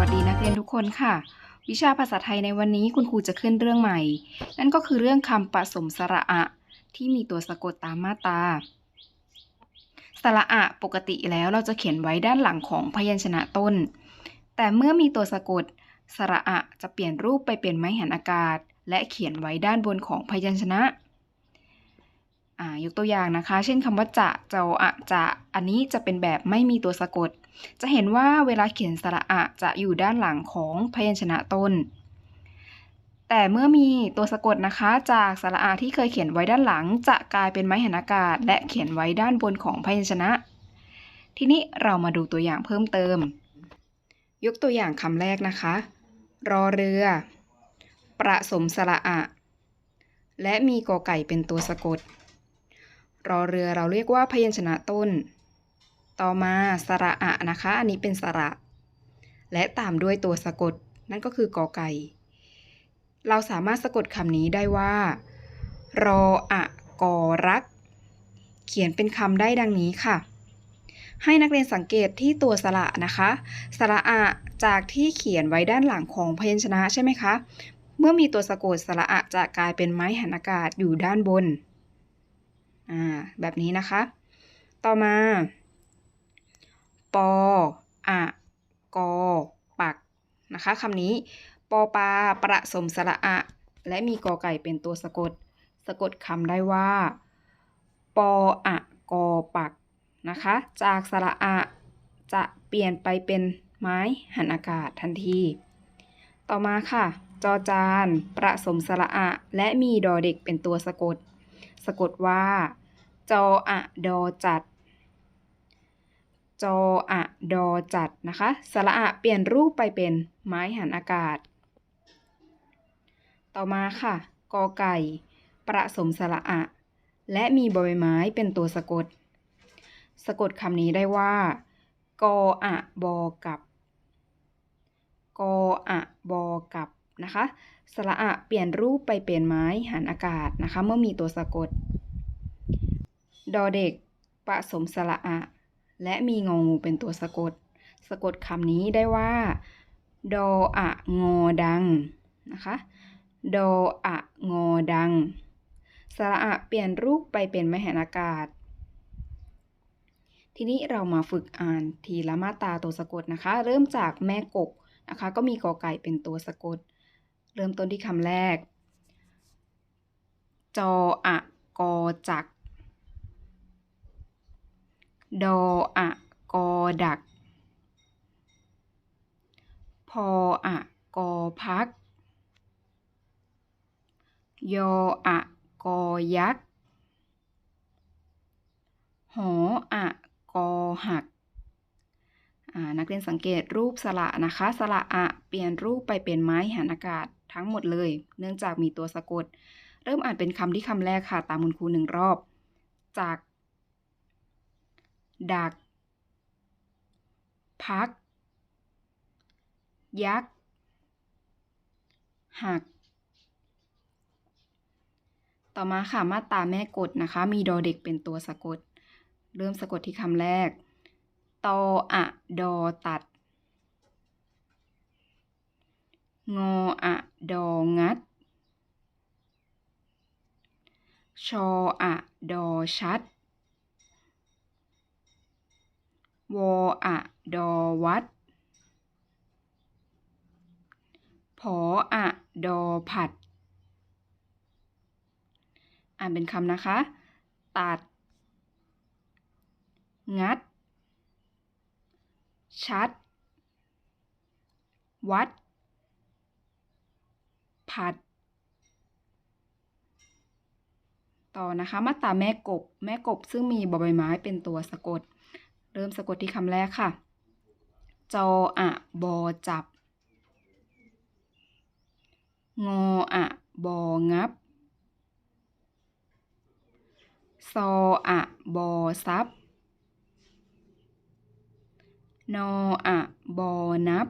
วัสดีนักเรียนทุกคนค่ะ วิชาภาษาไทยในวันนี้คุณครูจะขึ้นเรื่องใหม่ นั่นก็คือเรื่องคำผสมสระอะ ที่มีตัวสะกดตามมาตราสระอะปกติแล้วเราจะเขียนไว้ด้านหลังของพยัญชนะต้น แต่เมื่อมีตัวสะกดสระอะจะเปลี่ยนรูปไปเป็นไม้หันอากาศ และเขียนไว้ด้านบนของพยัญชนะยกตัวอย่างนะคะ เช่นคำว่าจะเจ้าอะจะ อันนี้จะเป็นแบบไม่มีตัวสะกด จะเห็นว่าเวลาเขียนสระอะจะอยู่ด้านหลังของพยัญชนะต้น แต่เมื่อมีตัวสะกดนะคะ จากสระอะที่เคยเขียนไว้ด้านหลัง จะกลายเป็นไม้หันอากาศ และเขียนไว้ด้านบนของพยัญชนะ ทีนี้เรามาดูตัวอย่างเพิ่มเติม ยกตัวอย่างคำแรกนะคะ รอเรือ ประสมสระอะและมีกอไก่เป็นตัวสะกด รอเรือเราเรียกว่าพยัญชนะต้น ต่อมาสระอะนะคะ อันนี้เป็นสระ และตามด้วยตัวสะกด นั่นก็คือกอไก่ เราสามารถสะกดคำนี้ได้ว่า รออะกอรัก เขียนเป็นคำได้ดังนี้ค่ะ ให้นักเรียนสังเกตที่ตัวสระนะคะ สระอะจากที่เขียนไว้ด้านหลังของพยัญชนะใช่ไหมคะ เมื่อมีตัวสะกดสระอะจะกลายเป็นไม้หันอากาศอยู่ด้านบน อ่า แบบนี้นะคะ ต่อมา ปออะกอ ปัก นะคะคำนี้ ปอปลาประสมสระอะ และมีกอไก่เป็นตัวสะกด สะกดคำได้ว่า ปออะกอปัก นะคะ จากสระอะจะเปลี่ยนไปเป็นไม้หันอากาศทันที ต่อมาค่ะ จอจาน ประสมสระอะ และมีดอเด็กเป็นตัวสะกด สะกดว่า จออะดอจัด จออะดอจัดนะคะสระอะเปลี่ยนรูปไปเป็นไม้หันอากาศ ต่อมาค่ะกอไก่ ประสมสระอะ และมีบใบไม้เป็นตัวสะกด สะกดคำนี้ได้ว่า กออะบอกับกอะบอกักนะคะสระอะเปลี่ยนรูปไปเป็นไม้หันอากาศนะคะ เมื่อมีตัวสะกด ดอเด็กผสมสระอะ และมีงองูเป็นตัวสะกด สะกดคำนี้ได้ว่า ดออะงอดังนะคะ ดออะงอดัง สระอะเปลี่ยนรูปไปเป็นมหันอากาศ ทีนี้เรามาฝึกอ่านทีละมาตาตัวสะกดนะคะ เริ่มจากแม่กกนะคะ ก็มีกอไก่เป็นตัวสะกด เริ่มต้นที่คำแรก จออะกอจัก ดออะกอดัก พออะกอพัก ยออะกอยักษ์ หออะกอหักนักเรียนสังเกตรูปสระนะคะ สระอะ เปลี่ยนรูปไปเป็นไม้หันอากาศทั้งหมดเลย เนื่องจากมีตัวสะกด เริ่มอ่านเป็นคำที่คำแรกค่ะ ตามคุณครูหนึ่งรอบ จาก ดัก พัก ยักษ์ หัก ต่อมาค่ะมาตราแม่กดนะคะ มีดอเด็กเป็นตัวสะกด เริ่มสะกดที่คำแรก ตออะดอตัด งออะดองัด ชออะดอชัด วออะดอวัด ผออะดอผัด อ่านเป็นคำนะคะ ตัด งัด ชัด วัด ผัด ต่อนะคะ มาตาแม่กบ แม่กบซึ่งมีบอใบไม้เป็นตัวสะกด เริ่มสะกดที่คำแรกค่ะ จออะบอจับ งออะบองับ ซออะบอซับ นออะบอนับ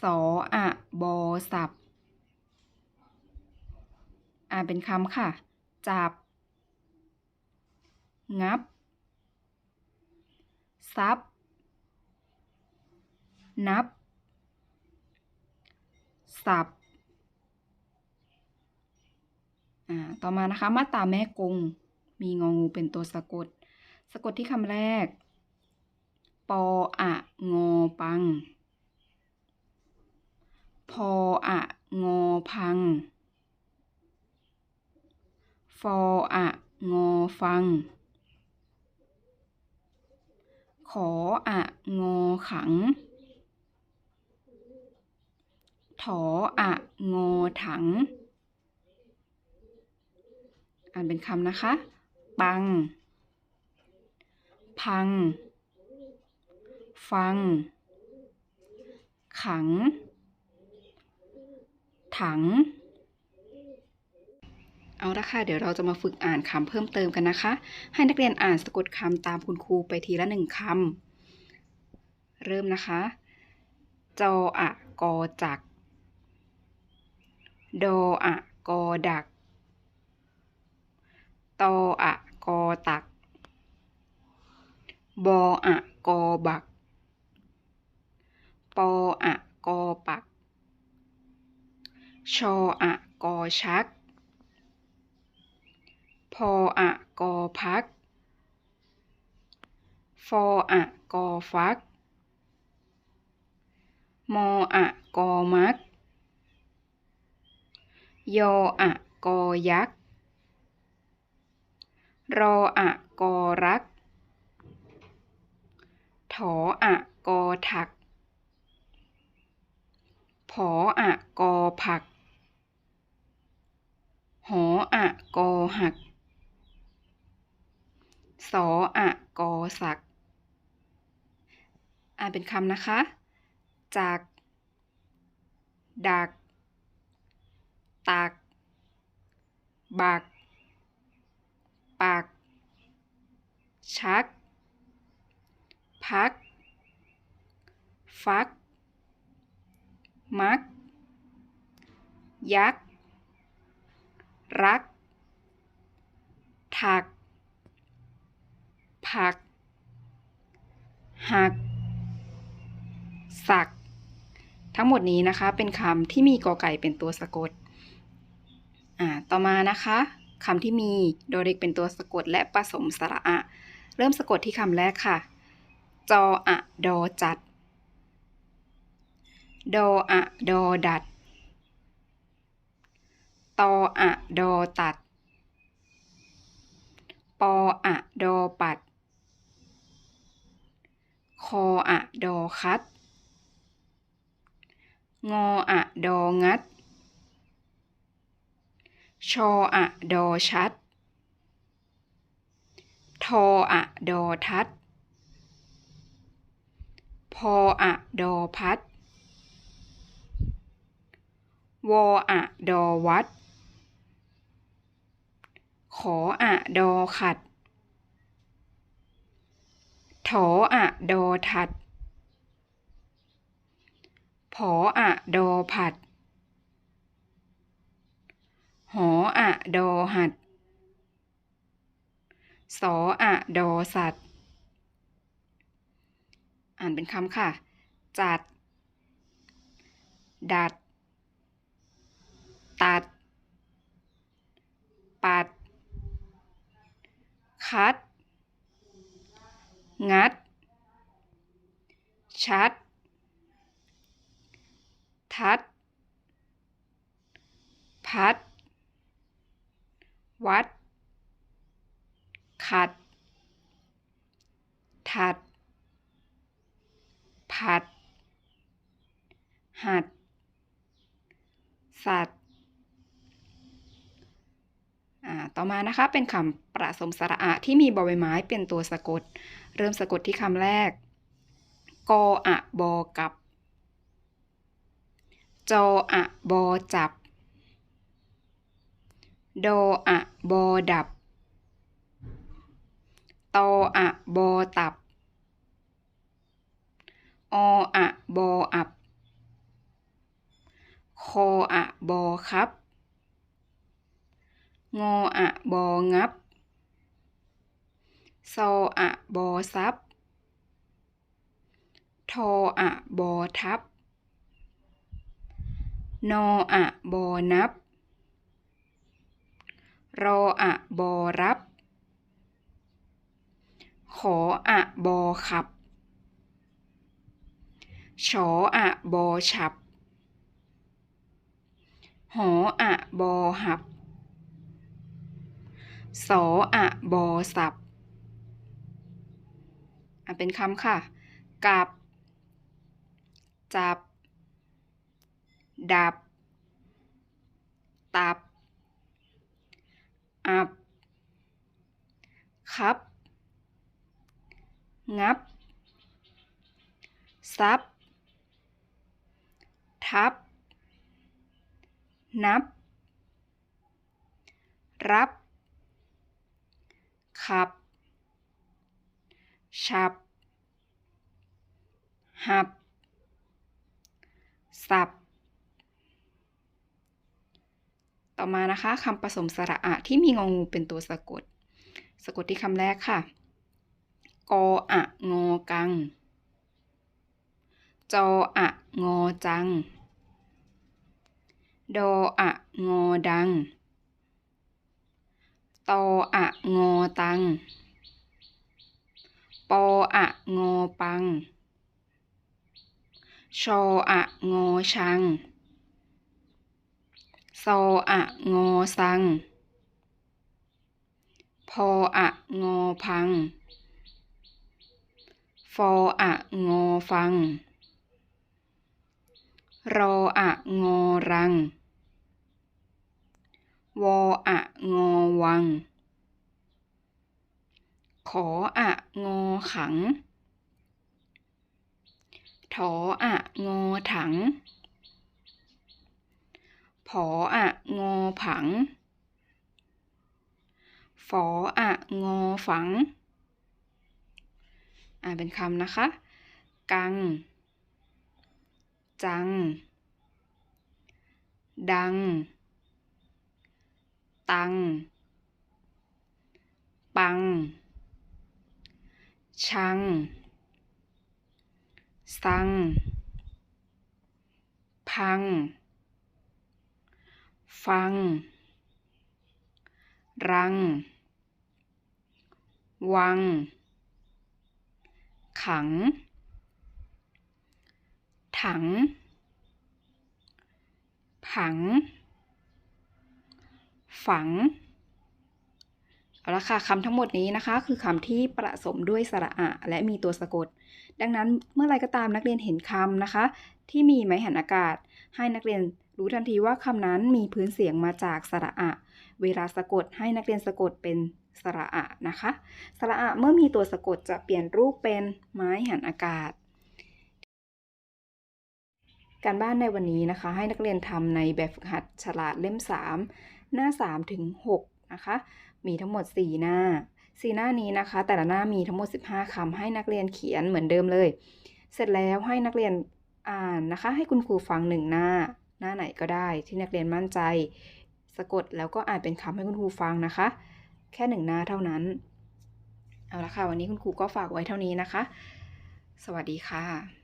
สออะบอสับ อ่าเป็นคำค่ะ จับ งับ ซับ นับ สับ อ่า ต่อมานะคะ มาตาแม่กง มีงองูเป็นตัวสะกด สะกดที่คำแรก ปออะงอปัง พออะงอพัง ฟออะงอฟัง ขออะงอขัง ถออะงอถัง อ่านเป็นคำนะคะ ปัง พัง ฟัง ขัง ถัง เอาละค่ะ เดี๋ยวเราจะมาฝึกอ่านคำเพิ่มเติมกันนะคะ ให้นักเรียนอ่านสะกดคำตามคุณครูไปทีละหนึ่งคำ เริ่มนะคะ จออะกอจัก ดออะกอดัก ตออะกอตัก บออะกอบัก ปออะกอปัก ชออะกอชัก พออะกอพัก ฟออะกอฟัก มออะกอมัก ยออะกอยักษ์ รออะกอรัก ถออะกอถัก ผออะกอผัก หออะกอหัก สออะกอสัก อ่านเป็นคำนะคะ จาก ดัก ตัก บัก ปัก ชัก พัก ฟัก มัก ยักษ์รัก ถัก ผัก หัก สัก ทั้งหมดนี้นะคะ เป็นคำที่มีกอไก่เป็นตัวสะกด อ่า ต่อมานะคะคำที่มีโดเด็กเป็นตัวสะกดและผสมสระอะ เริ่มสะกดที่คำแรกค่ะ จออะดอจัดดออะดอดัด ตออะดอตัด ปออะดอปัด คออะดอคัด งออะดองัด ชออะดอชัด ทออะดอทัด พออะดอพัด วออะดอวัด ขออะดอขัด ถออะดอถัด ผออะดอผัด หออะดอหัด สออะดอสัตว์ อ่านเป็นคำค่ะ จัด ดัด ตัด ปัด คัด งัด ชัด ทัด พัด วัด ขัด ถัด ผัด หัด สัตว์ ต่อมานะคะเป็นคำประสมสระอะที่มีบอใบไม้เป็นตัวสะกด เริ่มสะกดที่คำแรกกออะบอกัับจออะบอจับดออะบอดับตออะบอตับออะบออับคออะบอครับ งออะบองับ ซออะบอซับททออะบอทับ นออะบอนับ รออะบอรับ ขออะบอขับ ชออะบอฉับ หออะบอหับ สออะบอสับอะเป็นคำค่ะ กับ จับ ดับ ตับ อับ ครับ งับ ซับ ทับ นับ รับ ขับ ฉับ หับ สับ ต่อมานะคะคำผสมสระอะที่มีงองูเป็นตัวสะกด สะกดที่คำแรกค่ะ กออะงอกัง จออะงอจัง ดออะงอดัง ตออะงอตัง ปออะงอปัง ชออะงอชัง ซออะงอสัง พออะงอพัง ฟออะงอฟัง รออะงอรัง วออะงอวัง ขออะงอขัง ถออะงอถัง ผออะงอผัง ฝออะงอฝัง อ่านเป็นคำนะคะ กัง จัง ดัง ตัง ปัง ชัง สัง พัง ฟัง รัง วัง ขัง ถัง ผัง ฝังเอาละค่ะคำทั้งหมดนี้นะคะ คือคำที่ประสมด้วยสระอะและมีตัวสะกด ดังนั้นเมื่อไรก็ตามนักเรียนเห็นคำนะคะ ที่มีไม้หันอากาศ ให้นักเรียนรู้ทันทีว่าคำนั้นมีพื้นเสียงมาจากสระอะ เวลาสะกดให้นักเรียนสะกดเป็นสระอะนะคะ สระอะเมื่อมีตัวสะกดจะเปลี่ยนรูปเป็นไม้หันอากาศ การบ้านในวันนี้นะคะ ให้นักเรียนทำในแบบฝึกหัดฉลาดเล่ม 3 หน้า 3 ถึง 6 นะคะ มีทั้งหมด 4 หน้า 4 หน้านี้นะคะ แต่ละหน้ามีทั้งหมด 15คำให้นักเรียนเขียนเหมือนเดิมเลย เสร็จแล้วให้นักเรียนอ่านนะคะ ให้คุณครูฟังหนึ่งหน้า หน้าไหนก็ได้ที่นักเรียนมั่นใจ สะกดแล้วก็อ่านเป็นคำให้คุณครูฟังนะคะ แค่หนึ่งหน้าเท่านั้น เอาละค่ะ วันนี้คุณครูก็ฝากไว้เท่านี้นะคะ สวัสดีค่ะ